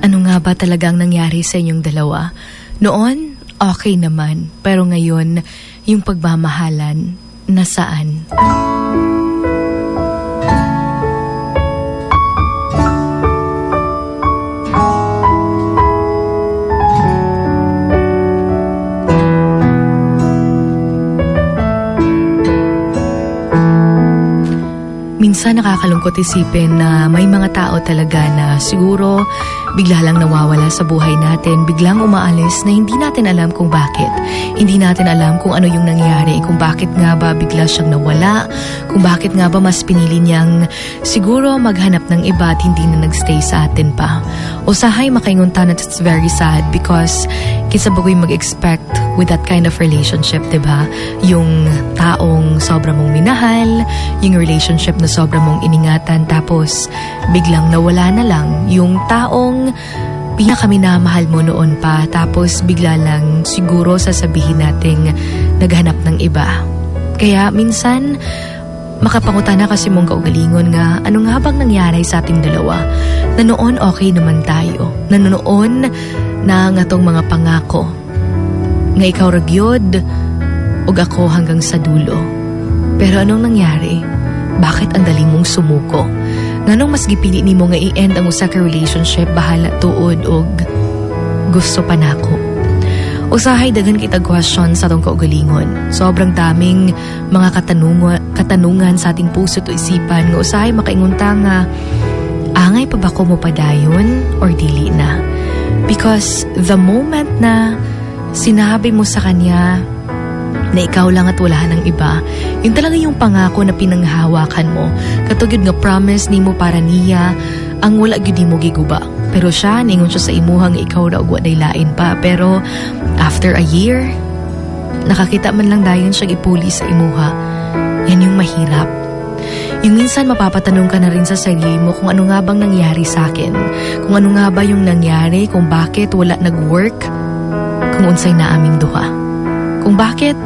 Ano nga ba talagang nangyari sa inyong dalawa? Noon, okay naman. Pero ngayon, yung pagmamahalan, nasaan? Minsan nakakalungkot isipin na may mga tao talaga na siguro bigla lang nawawala sa buhay natin, biglang umaalis na hindi natin alam kung bakit. Hindi natin alam kung ano yung nangyari, kung bakit nga ba bigla siyang nawala, kung bakit nga ba mas pinili niyang siguro maghanap ng iba at hindi na nagstay sa atin pa. O sahay makaingunta na it's very sad because kisa bagoy mag-expect with that kind of relationship, ba? Yung taong sobra mong minahal, yung relationship na sobra mong iningatan. Tapos biglang nawala na lang yung taong pinakaminamahal mo noon pa. Tapos bigla lang siguro sasabihin nating naghanap ng iba. Kaya minsan makapanguta na kasi mong kaugalingon nga ano nga bang nangyari sa ating dalawa? Na noon okay naman tayo. Na noon na nga tong mga pangako. Nga ikaw ragyod ug ako hanggang sa dulo. Pero anong nangyari bakit ang dali mong sumuko nganong mas gipili nimo nga i-end ang usa ka relationship bahala tuod og gusto pa nako Usahay daghan kita question sa atong kaugalingon. Sobrang daming mga katanungan, katanungan sa ating puso o isipan nga usahay makaingunta nga angay pa ba ko mo padayon or dili na? Because the moment na sinabi mo sa kanya na ikaw lang at wala ng iba, yun talaga yung pangako na pinanghawakan mo. Katugid nga promise nimo para niya ang wala gyud mo giguba. Pero siya, ningon siya sa imuhang ikaw raw wa day lain pa. Pero after a year, nakakita man lang dayon siya ipuli sa imuha. Yan yung mahirap. Yung minsan mapapatanong ka na rin sa sarili mo kung ano nga bang nangyari sa akin. Kung ano nga ba yung nangyari, kung bakit wala nag-work, kung unsay na aming duha. Kung bakit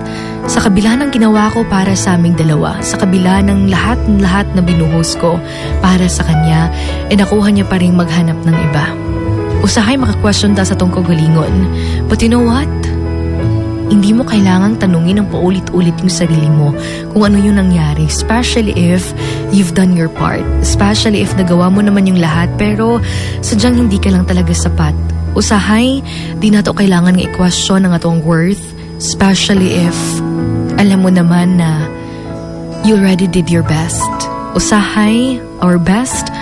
sa kabila ng ginawa ko para sa aming dalawa, sa kabila ng lahat-lahat na binuhos ko para sa kanya, e nakuha niya pa rin maghanap ng iba. Usahay makakwestiyon ta sa tong kagalingon. But you know what? Hindi mo kailangang tanungin ng paulit-ulit yung sarili mo kung ano yung nangyari. Especially if you've done your part. Especially if nagawa mo naman yung lahat pero sadyang hindi ka lang talaga sapat. Usahay, di na to kailangan nga i-question ang atong worth. Especially if alam mo naman na you already did your best. Usahay, our best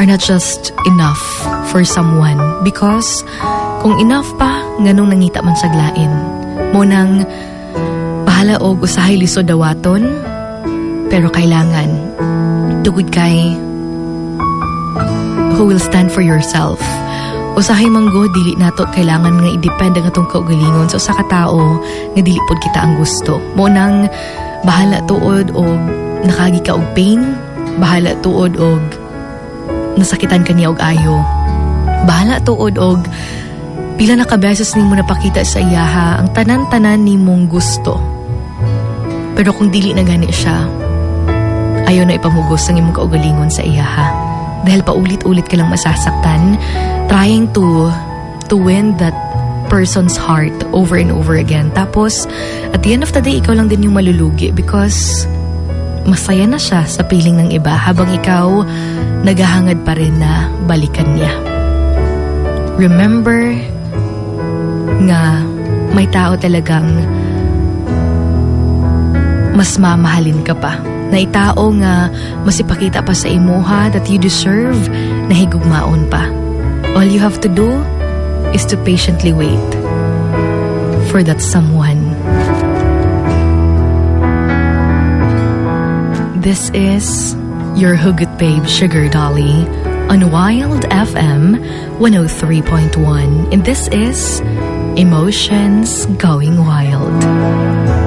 are not just enough for someone because kung enough pa, ganong nangita man saglain. Mo nang bahala og usahay liso dawaton, pero kailangan tugod kay who will stand for yourself. Usahay manggo dili nato kailangan nga i-depend ang atong kaugalingon sa usa ka tawo nga dili pod kita ang gusto. Mo nang bahala tuod og nakagi ka og pain, bahala tuod og nasakitan ka niya og ayo. Bahala tuod og pila na ka beses nimo napakita sa iyaha ang tanan-tanan nimong gusto. Pero kung dili na gani siya, ayaw na ipamugos ang imong kaugalingon sa iyaha. Dahil paulit-ulit ka lang masasaktan, trying to to win that person's heart over and over again. Tapos, at the end of the day, ikaw lang din yung malulugi because masaya na siya sa piling ng iba habang ikaw naghahangad pa rin na balikan niya. Remember nga may tao talagang mas mamahalin ka pa. Na itao nga masipakita pa sa imuha that you deserve na higugmaon pa. All you have to do is to patiently wait for that someone. This is your Hugot Babe Sugar Dolly on Wild FM 103.1 and this is Emotions Going Wild.